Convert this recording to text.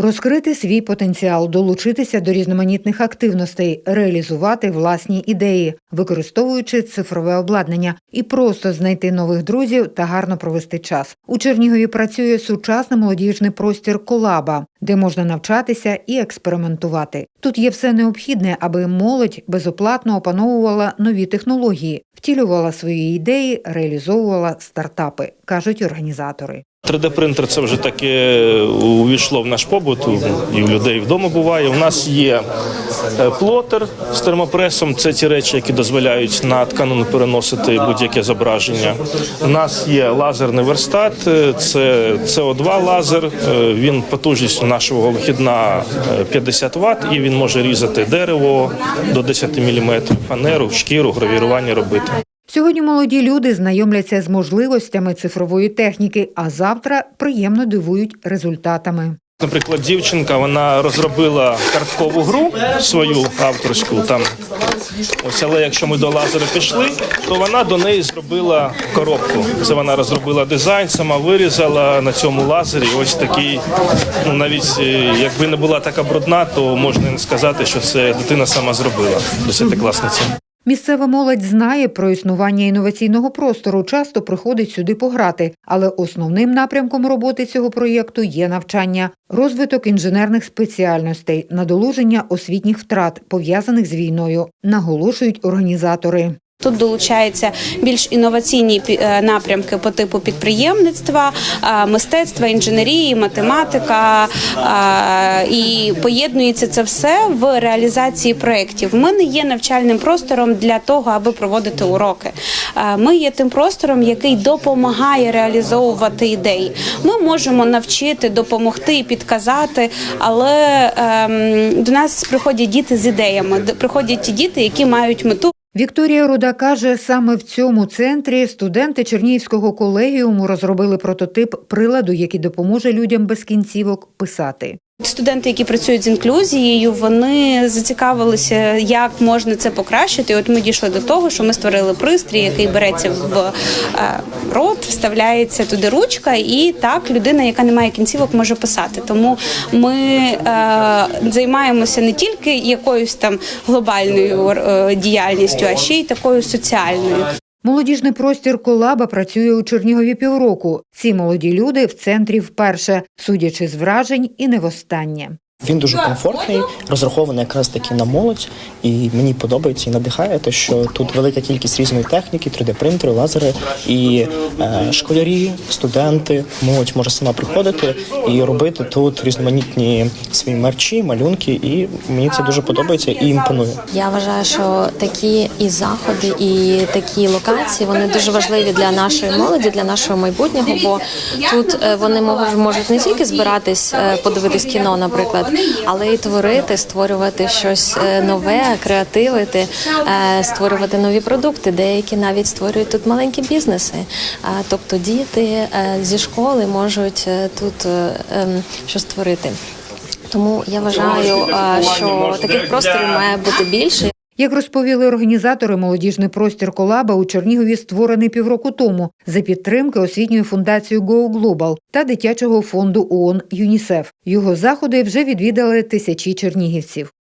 Розкрити свій потенціал, долучитися до різноманітних активностей, реалізувати власні ідеї, використовуючи цифрове обладнання, і просто знайти нових друзів та гарно провести час. У Чернігові працює сучасний молодіжний простір Колаба, де можна навчатися і експериментувати. Тут є все необхідне, аби молодь безоплатно опановувала нові технології, втілювала свої ідеї, реалізовувала стартапи, кажуть організатори. 3D-принтер це вже таке увійшло в наш побут, і у людей вдома буває. У нас є е, плотер з термопресом. Це ті речі, які дозволяють на тканину переносити будь-яке зображення. У нас є лазерний верстат, е, це СО2 лазер. Е, Він потужність нашого вихідна е, 50 Вт, і він може різати дерево до 10 мм, фанеру, шкіру, гравірування робити. Сьогодні молоді люди знайомляться з можливостями цифрової техніки, а завтра приємно дивують результатами. Наприклад, дівчинка вона розробила карткову гру свою авторську там. Ось, але якщо ми до лазера пішли, то вона до неї зробила коробку. Це вона розробила дизайн, сама вирізала на цьому лазері. Ось такий, ну навіть е, якби не була така брудна, то можна не сказати, що це дитина сама зробила. Десятикласниця. Місцева молодь знає про існування інноваційного простору, часто приходить сюди пограти, але основним напрямком роботи цього проєкту є навчання, розвиток інженерних спеціальностей, надолуження освітніх втрат, пов'язаних з війною, наголошують організатори. Тут долучаються більш інноваційні е, напрямки по типу підприємництва, мистецтва, інженерії, математика і поєднується це все в реалізації проєктів. Ми не є навчальним простором для того, аби проводити уроки. Ми є тим простором, який допомагає реалізовувати ідеї. Ми можемо навчити, допомогти, підказати, але ем, до нас приходять діти з ідеями. Приходять ті діти, які мають мету. Вікторія Руда каже, саме в цьому центрі студенти Чернігівського колегіуму розробили прототип приладу, який допоможе людям без кінцівок писати. Студенти, які працюють з інклюзією, вони зацікавилися, як можна це покращити. От ми дійшли до того, що ми створили пристрій, який береться в е, рот, вставляється туди ручка, і так людина, яка не має кінцівок, може писати. Тому ми е, займаємося не тільки якоюсь там глобальною е, діяльністю, а ще й такою соціальною. Молодіжний простір Колаба працює у Чернігові півроку. Ці молоді люди в центрі вперше, судячи з вражень, і не востаннє. Він дуже комфортний, розрахований якраз таки на молодь, і мені подобається і надихає те, що тут велика кількість різної техніки, 3D-принтери, лазери, і е, школярі, студенти, молодь може сама приходити і робити тут різноманітні свої мерчі, малюнки, і мені це дуже подобається і імпонує. Я вважаю, що такі і заходи, і такі локації вони дуже важливі для нашої молоді, для нашого майбутнього. Бо тут е, вони можуть, можуть не тільки збиратись, е, подивитись кіно, наприклад, але й творити, створювати щось е, нове, креативити, е, створювати нові продукти. Деякі навіть створюють тут маленькі бізнеси. Тобто діти е, зі школи можуть тут ем, щось створити. Тому я вважаю, що таких просторів має бути більше. Як розповіли організатори, молодіжний простір Колаба у Чернігові створений півроку тому за підтримки освітньої фундації Go Global та дитячого фонду ООН ЮНІСЕФ. Його заходи вже відвідали тисячі чернігівців.